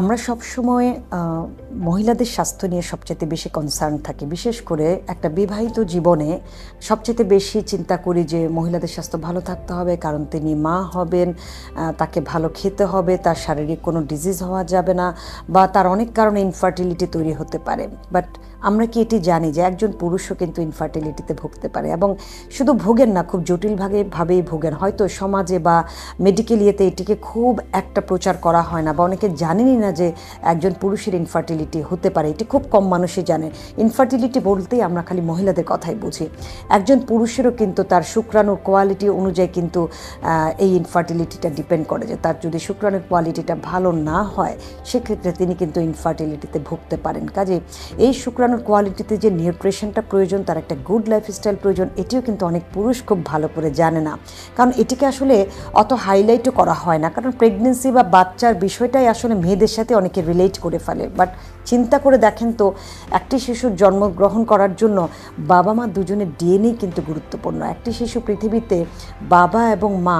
আমরা সবসময় মহিলাদের স্বাস্থ্য নিয়ে সবচেয়ে বেশি কনসার্ন থাকি। বিশেষ করে একটা বিবাহিত জীবনে সবচেয়ে বেশি চিন্তা করি যে, মহিলাদের স্বাস্থ্য ভালো থাকতে হবে, কারণ তিনি মা হবেন তাকে ভালো খেতে হবে, তার শারীরিক কোনো ডিজিজ হওয়া যাবে না, বা তার অনেক কারণে ইনফার্টিলিটি তৈরি হতে পারে। বাট আমরা কি এটি জানি যে, একজন পুরুষও কিন্তু ইনফার্টিলিটিতে ভুগতে পারে এবং শুধু ভোগেন না, খুব জটিলভাবে ভাবেই ভোগেন। হয়তো সমাজে বা মেডিকেল ইয়েতে এটিকে খুব একটা প্রচার করা হয় না বা অনেকে জানেনই না যে একজন পুরুষের ইনফার্টিলিটি হতে পারে, এটি খুব কম মানুষই জানে। ইনফার্টিলিটি বলতেই আমরা খালি মহিলাদের কথাই বুঝি। একজন পুরুষেরও কিন্তু তার শুক্রাণুর কোয়ালিটি অনুযায়ী কিন্তু এই ইনফার্টিলিটিটা ডিপেন্ড করে যে তার যদি শুক্রাণুর কোয়ালিটিটা ভালো না হয়, সেক্ষেত্রে তিনি কিন্তু ইনফার্টিলিটিতে ভুগতে পারেন। কাজে এই শুক্রাণুর কোয়ালিটিতে যে নিউট্রিশনটা প্রয়োজন, তার একটা গুড লাইফস্টাইল প্রয়োজন, এটিও কিন্তু অনেক পুরুষ খুব ভালো করে জানে না। কারণ এটিকে আসলে অত হাইলাইটও করা হয় না। কারণ প্রেগনেন্সি বা বাচ্চার বিষয়টাই আসলে মেয়েদের সাথে অনেকে রিলেট করে ফেলে। বাট চিন্তা করে দেখেন তো, একটি শিশুর জন্মগ্রহণ করার জন্য বাবা মা দুজনের ডিএনএ কিন্তু গুরুত্বপূর্ণ। একটি শিশু পৃথিবীতে বাবা এবং মা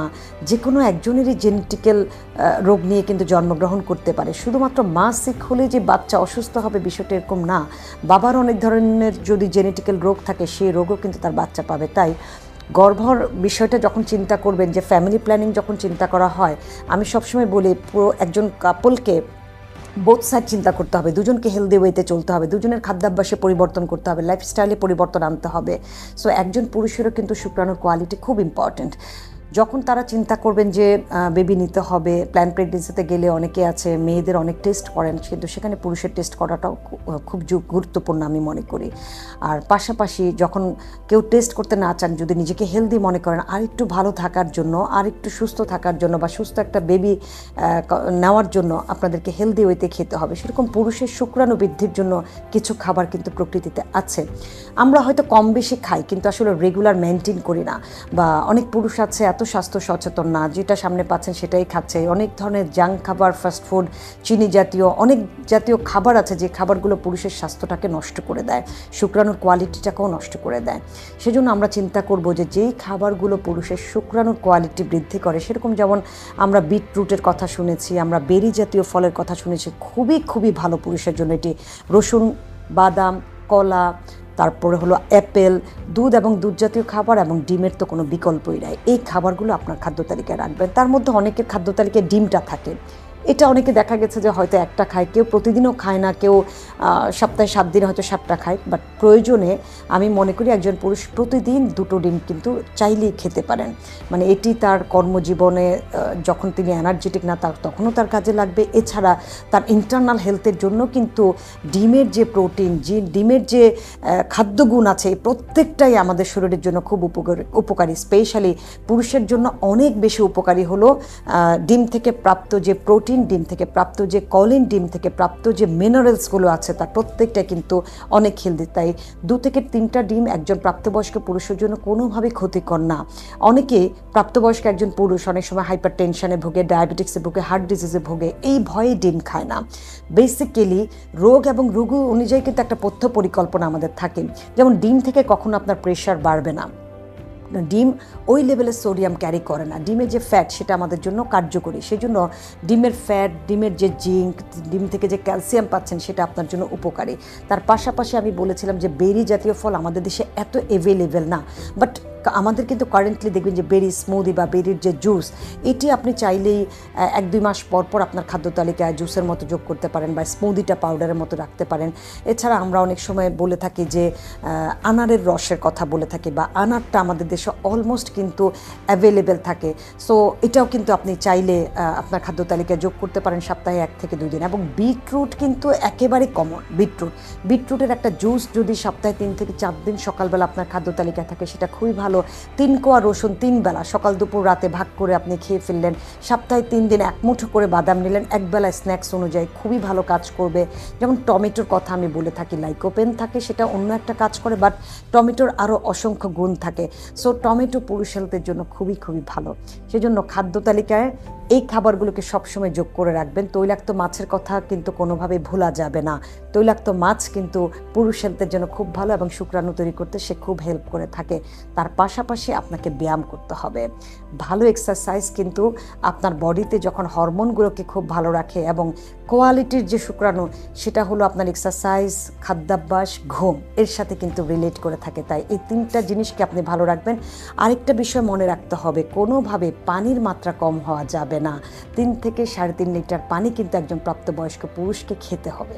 যে কোনো একজনেরই জেনেটিক্যাল রোগ নিয়ে কিন্তু জন্মগ্রহণ করতে পারে। শুধুমাত্র মা সিক হলে যে বাচ্চা অসুস্থ হবে বিষয়টা এরকম না। বাবার অনেক ধরনের যদি জেনেটিক্যাল রোগ থাকে, সেই রোগও কিন্তু তার বাচ্চা পাবে। তাই গর্ভর বিষয়টা যখন চিন্তা করবেন, যে ফ্যামিলি প্ল্যানিং যখন চিন্তা করা হয়, আমি সবসময় বলি পুরো একজন কাপলকে বোথ সাইড চিন্তা করতে হবে। দুজনকে হেলদি ওয়েতে চলতে হবে। দুজনের খাদ্যাভ্যাসে পরিবর্তন করতে হবে। লাইফস্টাইলে পরিবর্তন আনতে হবে। সো একজন পুরুষেরও কিন্তু শুক্রাণুর কোয়ালিটি খুব ইম্পর্ট্যান্ট যখন তারা চিন্তা করবেন যে বেবি নিতে হবে প্ল্যান প্রেগনেন্সিতে গেলে অনেকে আছে, মেয়েদের অনেক টেস্ট করেন, কিন্তু সেখানে পুরুষের টেস্ট করাটাও খুব গুরুত্বপূর্ণ আমি মনে করি। আর পাশাপাশি যখন কেউ টেস্ট করতে না চান, যদি নিজেকে হেলদি মনে করেন আর একটু ভালো থাকার জন্য আর একটু সুস্থ থাকার জন্য বা সুস্থ একটা বেবি নেওয়ার জন্য আপনাদেরকে হেলদি ওয়েতে খেতে হবে। সেরকম পুরুষের শুক্রাণু বৃদ্ধির জন্য কিছু খাবার কিন্তু প্রকৃতিতে আছে। আমরা হয়তো কম বেশি খাই, কিন্তু আসলে রেগুলার মেনটেন করি না। বা অনেক পুরুষ আছে, এত স্বাস্থ্য সচেতন না, যেটা সামনে পাচ্ছেন সেটাই খাচ্ছে। অনেক ধরনের জাঙ্ক খাবার ফাস্টফুড চিনি জাতীয়, অনেক জাতীয় খাবার আছে যে খাবারগুলো পুরুষের স্বাস্থ্যটাকে নষ্ট করে দেয়, শুক্রাণুর কোয়ালিটিটাকেও নষ্ট করে দেয়। সেজন্য আমরা চিন্তা করব যে যেই খাবারগুলো পুরুষের শুক্রাণুর কোয়ালিটি বৃদ্ধি করে, সেরকম যেমন আমরা বিটরুটের কথা শুনেছি, আমরা বেরি জাতীয় ফলের কথা শুনেছি, খুবই খুবই ভালো পুরুষের জন্য এটি। রসুন, বাদাম, কলা তারপরে হলো অ্যাপেল, দুধ এবং দুধ জাতীয় খাবার এবং ডিমের তো কোনো বিকল্পই নাই। এই খাবারগুলো আপনার খাদ্য তালিকায় রাখবেন। তার মধ্যে অনেকের খাদ্য তালিকায় ডিমটা থাকে। এটা অনেকে দেখা গেছে যে হয়তো একটা খায়, কেউ প্রতিদিনও খায় না, কেউ সপ্তাহে সাত দিন হয়তো সাতটা খায় বাট প্রয়োজনে আমি মনে করি একজন পুরুষ প্রতিদিন দুটো ডিম কিন্তু চাইলেই খেতে পারেন। মানে এটি তার কর্মজীবনে যখন তিনি এনার্জেটিক না, তার তখনও তার কাজে লাগবে। এছাড়া তার ইন্টারনাল হেলথের জন্য কিন্তু ডিমের যে প্রোটিন যে ডিমের যে খাদ্যগুণ আছে প্রত্যেকটাই আমাদের শরীরের জন্য খুব উপকারী উপকারী। স্পেশালি পুরুষের জন্য অনেক বেশি উপকারী হলো ডিম থেকে প্রাপ্ত যে প্রোটিন ডিম থেকে প্রাপ্ত যে কলিন ডিম থেকে প্রাপ্ত যে মিনারেলসগুলো আছে, তার প্রত্যেকটা কিন্তু অনেক হেলদি তাই দু থেকে তিনটা ডিম একজন প্রাপ্তবয়স্ক পুরুষের জন্য কোনোভাবেই ক্ষতিকর না। অনেকে প্রাপ্তবয়স্ক একজন পুরুষ অনেক সময় হাইপার টেনশনে ভোগে ডায়াবেটিক্সে ভোগে হার্ট ডিজিজে ভোগে, এই ভয়ে ডিম খায় না। বেসিক্যালি রোগ এবং রোগ অনুযায়ী কিন্তু একটা পথ্য পরিকল্পনা আমাদের থাকে। যেমন ডিম থেকে কখনো আপনার প্রেশার বাড়বে না। ডিম ওই লেভেলে সোডিয়াম ক্যারি করে না। ডিমের যে ফ্যাট সেটা আমাদের জন্য কার্যকরী। সেই জন্য ডিমের ফ্যাট ডিমের যে জিঙ্ক ডিম থেকে যে ক্যালসিয়াম পাচ্ছেন সেটা আপনার জন্য উপকারী। তার পাশাপাশি আমি বলেছিলাম যে বেরি জাতীয় ফল আমাদের দেশে এত অ্যাভেলেবেল না। বাট আমাদের কিন্তু কারেন্টলি দেখবেন যে বেরি স্মুদি বা বেরির যে জুস এটি আপনি চাইলেই এক দুই মাস পর পর আপনার খাদ্য তালিকায় জুসের মতো যোগ করতে পারেন বা স্মুদিটা পাউডারের মতো রাখতে পারেন। এছাড়া আমরা অনেক সময় বলে থাকি যে আনারের রসের কথা বলে থাকি বা আনারটা আমাদের দেশে অলমোস্ট কিন্তু অ্যাভেলেবেল থাকে। সো এটাও কিন্তু আপনি চাইলে আপনার খাদ্য তালিকায় যোগ করতে পারেন সপ্তাহে এক থেকে দুই দিন। এবং বিটরুট কিন্তু একেবারে কমন বিটরুট বিটরুটের একটা জুস যদি সপ্তাহে তিন থেকে চার দিন সকালবেলা আপনার খাদ্য তালিকায় থাকে, সেটা খুবই ভালো তিন কোয়া রসুন তিন বেলা। সকাল দুপুর রাতে ভাগ করে আপনি খেয়ে ফেললেন। সপ্তাহে তিন দিন এক মুঠো করে বাদাম নিলেন। একবেলা স্ন্যাক্স অনুযায়ী খুবই ভালো কাজ করবে। যেমন টমেটোর কথা আমি বলে থাকি, লাইকোপেন থাকে, সেটা অন্য একটা কাজ করে বাট টমেটোর আরও অসংখ্য গুণ থাকে। সো টমেটো পুরুষ হেলথের জন্য খুবই খুবই ভালো। সেজন্য খাদ্য তালিকায় এই খাবারগুলোকে সবসময় যোগ করে রাখবেন। তৈলাক্ত মাছের কথা কিন্তু কোনোভাবে ভোলা যাবে না। তৈলাক্ত মাছ কিন্তু পুরুষের জন্য খুব ভালো এবং শুক্রাণু তৈরি করতে সে খুব হেল্প করে থাকে। তার পাশাপাশি আপনাকে ব্যায়াম করতে হবে। ভালো এক্সারসাইজ কিন্তু আপনার বডিতে যখন হরমোনগুলোকে খুব ভালো রাখে এবং কোয়ালিটির যে শুক্রাণু, সেটা হলো আপনার এক্সারসাইজ খাদ্যাভ্যাস, ঘুম, এর সাথে কিন্তু রিলেট করে থাকে। তাই এই তিনটা জিনিসকে আপনি ভালো রাখবেন। আরেকটা বিষয় মনে রাখতে হবে, কোনোভাবে পানির মাত্রা কম হওয়া যাবে না। তিন থেকে সাড়ে তিন লিটার পানি কিন্তু একজন প্রাপ্তবয়স্ক পুরুষকে খেতে হবে।